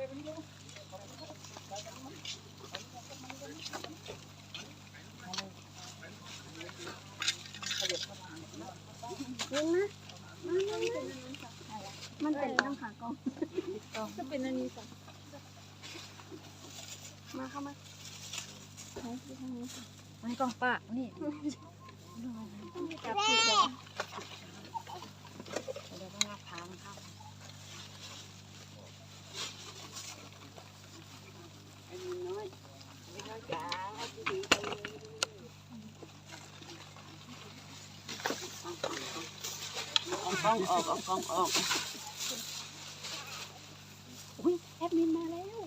ลาเต้มานี่ลูกยิงนะมันเป็นน้ำขากองจะเป็นอันนี้จ้ะมาเข้ามาไหนที่ทางนี้ค่ะมันกล่องปะนี่จับที่ก่อนเดี๋ยวต้องรับพามันเข้า กล้องออกเอากล้องออก อุ้ยแอดมินมาแล้ว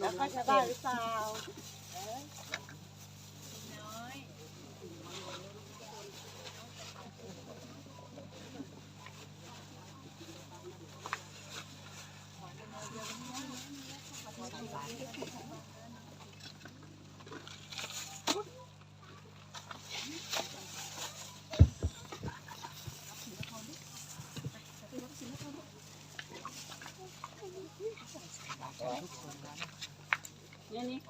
แล้วก็ จะได้หรือเปล่า เนี่ยนี่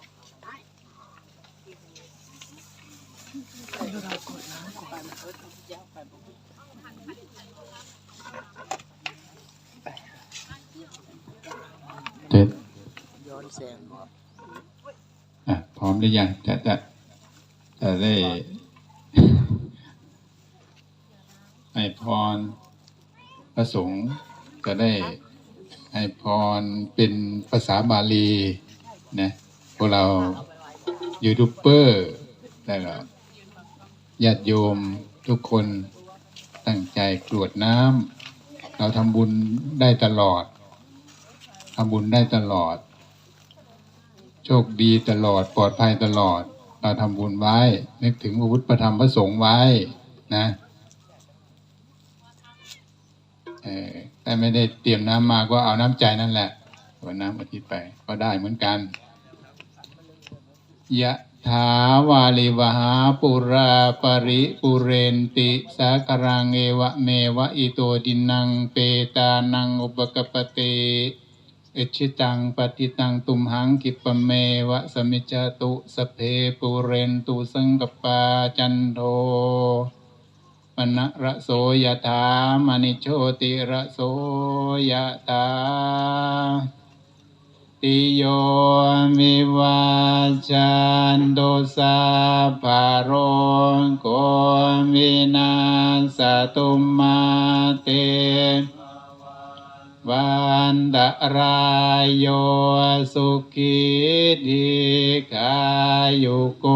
เจ็ดย้อนแสงอะพร้อมหรือยังจะจะจะได้ให้พรพระสงฆ์จะได้ให้พรเป็นภาษาบาลีนะ พวกเรายูทูบเบอร์แล้วก็ญาติโยมทุกคนตั้งใจกรวดน้ำเราทำบุญได้ตลอดทำบุญได้ตลอด โชคดีตลอดปลอดภัยตลอด เราทำบุญไว้ นึกถึงพระพุทธประธรรมพระสงฆ์ไว้นะแต่ไม่ได้เตรียมน้ำมาก็เอาน้ำใจนั่นแหละเอาน้ำอาทิตย์ไปก็ได้เหมือนกัน ยะถาวาลิวหาปุราปริปุเรนติสากรังเอวะเมวะอิโตดินังเปตานังอุปกปปเตเอชิตังปฏิตังตุมหังกิปเมวะสมิจจตุสเพปุเรนตุสังกปาจันโทมณระโสยถามณิโชติระโสยถา ติโยวิวาจันโดสาภารโรโกวินาสตุมาเตวันตรายโยสุขีดีกายุโก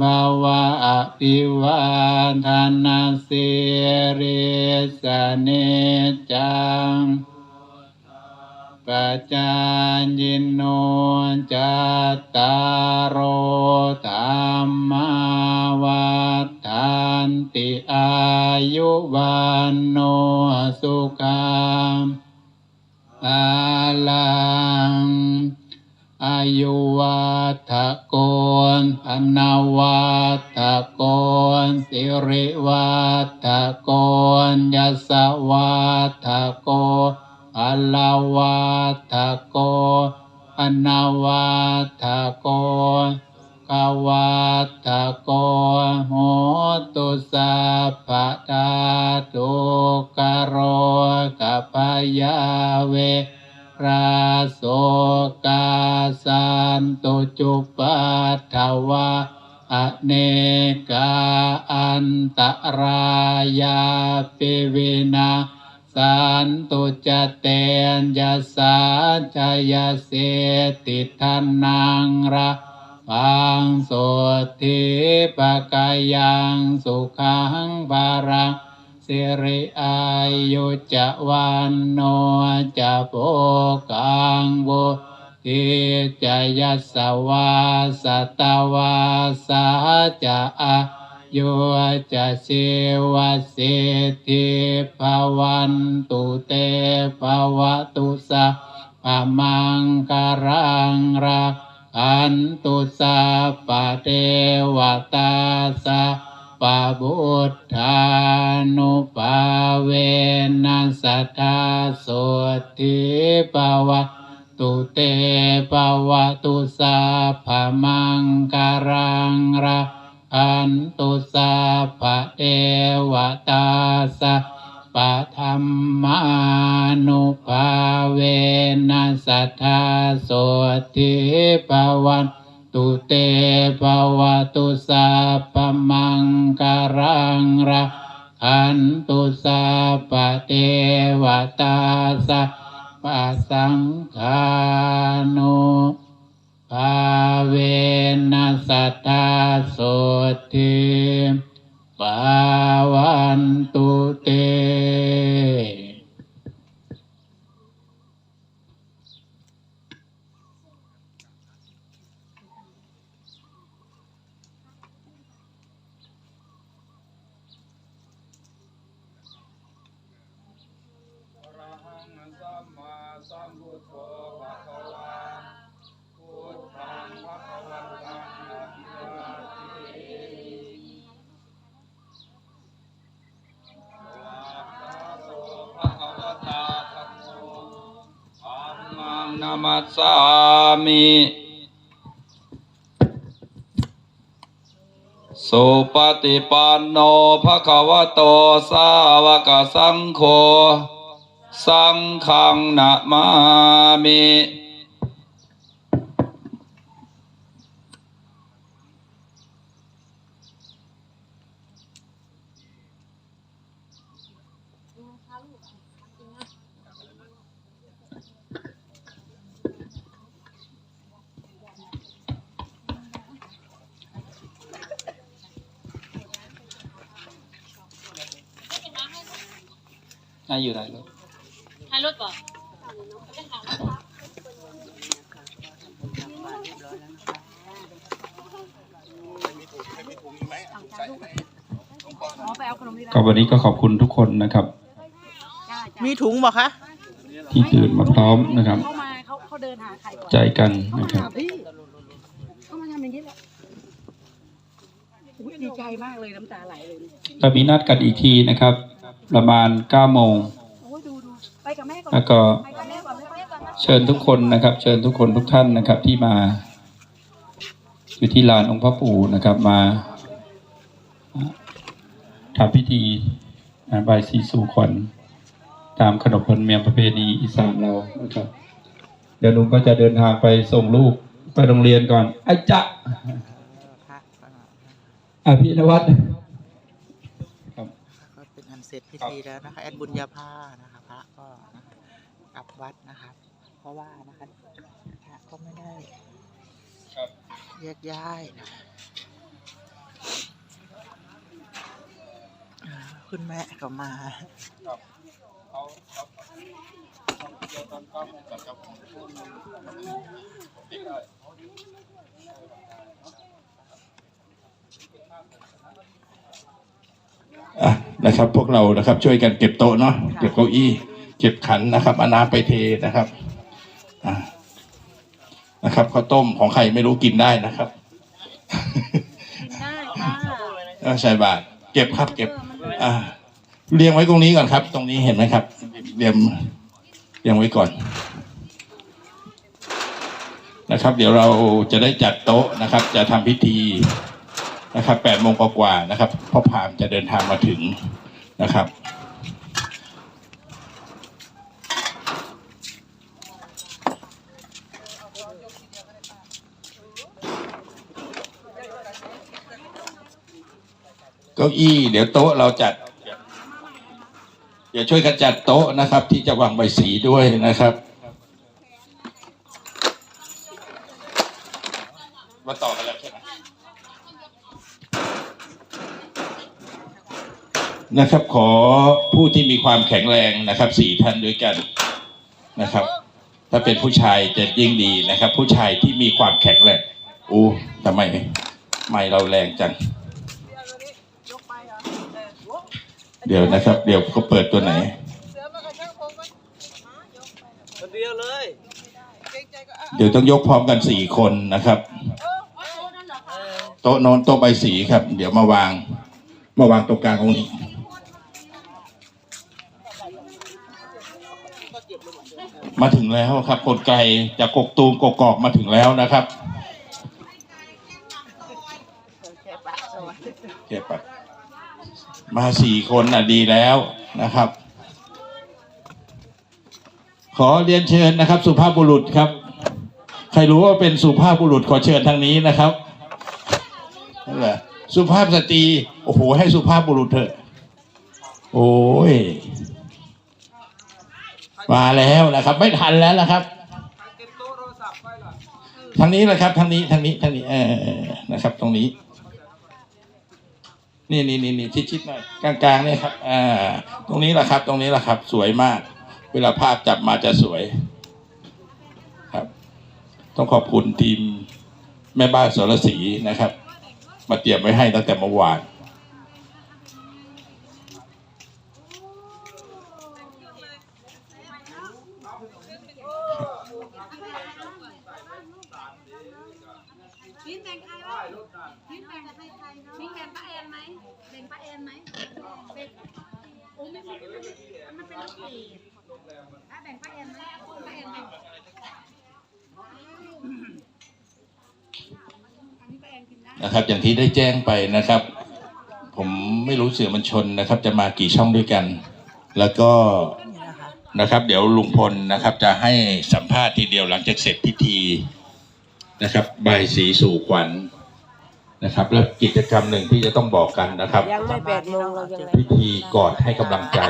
ภาวะอภิวาทานาสิริสเนจัง ปัจจายินโนจัตตารโอธรรมาวัฏานติอายุวันโนสุขังอาลังอายุวัฏโกนอนาวัฏโกนสิริวัฏโกนยสวัฏโก อลาวัฏโกอนวัฏโกกวัฏโกโหตุสัพพะทาตุกโรกัปยาเวราโสกาสันตุจุปัฏฐวะอเนกาอันตรายาปิวินา สันตุจเตนยสาจยเสติทันนังระพังโสธิปกายังสุขังบารังสิริอายุจะวันโนจะโปกังบุทิจยัสสวาสตวาสาจะอา ยุจะชีวสิทธิภวันตุเตภวตุสาปะมังกรังรักอันตุสาปะเทวตาสาปะบุทธานุปาเวนัสทธาโสทิปวะตุเตปวะตุสาภะมังกรังรัก อันตุสาปะเทวตาสาปะธรรมานุภาเวนัสทธาโสทิปวันตุเตภวตุสัพพมังกรังระอันตุสัพพะเทวตาสัพปะสังฆานุ ภาเวนัสตาโสติภาวันตุเต มังนามัสสามิสุปฏิปันโนภะคะวะโตสาวกสังโฆสังฆังนะมามิ น่าอยู่ไหนลูกถ่ายรถก่อนอ๋อไปเอาขนมดีก็วันนี้ก็ขอบคุณทุกคนนะครับ มีถุงบ่คะ ที่ตื่นมาพร้อมนะครับ เข้ามาเขาเขาเดินหาไข่ก่อนใจกันนะครับเข้ามาทำอย่างนี้แหละอุ๊ยดีใจมากเลยน้ำตาไหลเลยเรามีนัดกันอีกทีนะครับ ประมาณ9โมงโอ้ยดูดูไปกับแม่ก่อนแล้วก็ไปกับแม่ก่อนไปกับแม่ก่อนนะเชิญทุกคนนะครับ เชิญทุกคนทุกท่านนะครับ ที่มาอยู่ที่ลานองค์พระปู่นะครับมาทำพิธีอ่าบายสีสู่ขวัญตามขนบธรรมเนียมประเพณีอีสานเรานะครับ เดี๋ยวลุงก็จะเดินทางไปส่งลูกไปโรงเรียนก่อนไอ้จ๊ะอภินวัตครับก็ เป็นอันเสร็จพิธีแล้วนะคะแอดบุญญาภานะคะพระก็นะคะกลับวัดนะคะเพราะว่านะคะพระก็ไม่ได้ครับแยกย้ายนะอ่าคุณแม่ก็มา อะนะครับ พวกเรานะครับ ช่วยกันเก็บโต๊ะเนาะเก็บเก้าอี้เก็บขันนะครับเอาน้ำไปเทนะครับอะนะครับข้าวต้มของใครไม่รู้กินได้นะครับได้ค่ะเออใส่บาตรเก็บครับ เก็บ อ่า เรียงไว้ตรงนี้ก่อนครับ ตรงนี้เห็นไหมครับ เรียงเรียงไว้ก่อนนะครับ เดี๋ยวเราจะได้จัดโต๊ะนะครับ จะทำพิธี นะครับแปดโมงกว่าๆนะครับพ่อพามจะเดินทางมาถึงนะครับ เก้าอี้เดี๋ยวโต๊ะเราจัดเดี๋ยวช่วยกันจัดโต๊ะนะครับ ที่จะวางใบสีด้วยนะครับมาต่อกันแล้วใช่ไหม นะครับขอผู้ที่มีความแข็งแรงนะครับสี่ท่านด้วยกันนะครับ ถ้าเป็นผู้ชายจะยิ่งดีนะครับ ผู้ชายที่มีความแข็งแรงอู้ทำไมไม่เราแรงจัง เดี๋ยวนะครับ เดี๋ยวเขาเปิดตัวไหนคนเดียวเลยเดี๋ยวต้องยกพร้อมกันสี่คนนะครับ โต๊ะโน้นโต๊ะใบสีครับ เดี๋ยวมาวาง มาวางตรงกลางตรงนี้ มาถึงแล้วครับกลไกจากกกตูมกกอกมาถึงแล้วนะครับเก็บปะมาสี่คนน่ะดีแล้วนะครับ ขอเรียนเชิญนะครับ สุภาพบุรุษครับ ใครรู้ว่าเป็นสุภาพบุรุษขอเชิญทางนี้นะครับนั่นแหละสุภาพสตรีโอ้โหให้สุภาพบุรุษเถอะ โอ้ย มาแล้วนะครับ ไม่ทันแล้วนะครับทางนี้แหละครับทางนี้ทางนี้ทางนี้เออนะครับ ตรงนี้ นี่นี่นี่นี่ชิดชิดๆหน่อยกลางๆเนี่ยครับอ่าตรงนี้แหละครับ ตรงนี้แหละครับ สวยมาก เวลาภาพจับมาจะสวย ครับ ต้องขอบคุณทีมแม่บ้านสรศรีนะครับ มาเตรียมไว้ให้ตั้งแต่เมื่อวานแบ่งใครวะมิ้นแบ่งกับใครใครเนาะมิ้นแบ่งป้าแอนไหมแบ่งป้าแอนไหมแบ่งโอ้ไมันเป็นลูกเกดถ้าแบ่งป้าแอนไหมป้าแอนแบ่งนะครับ อย่างที่ได้แจ้งไปนะครับ ผมไม่รู้เสือมวลชนนะครับ จะมากี่ช่องด้วยกัน แล้วก็นะครับ เดี๋ยวลุงพลนะครับ จะให้สัมภาษณ์ทีเดียวหลังจากเสร็จพิธีนะครับใบสีสู่ขวัญ นะครับ แล้วกิจกรรมหนึ่งที่จะต้องบอกกันนะครับ ยังไม่แปดโมงเรายังไงพิธีกอดให้กำลังใจ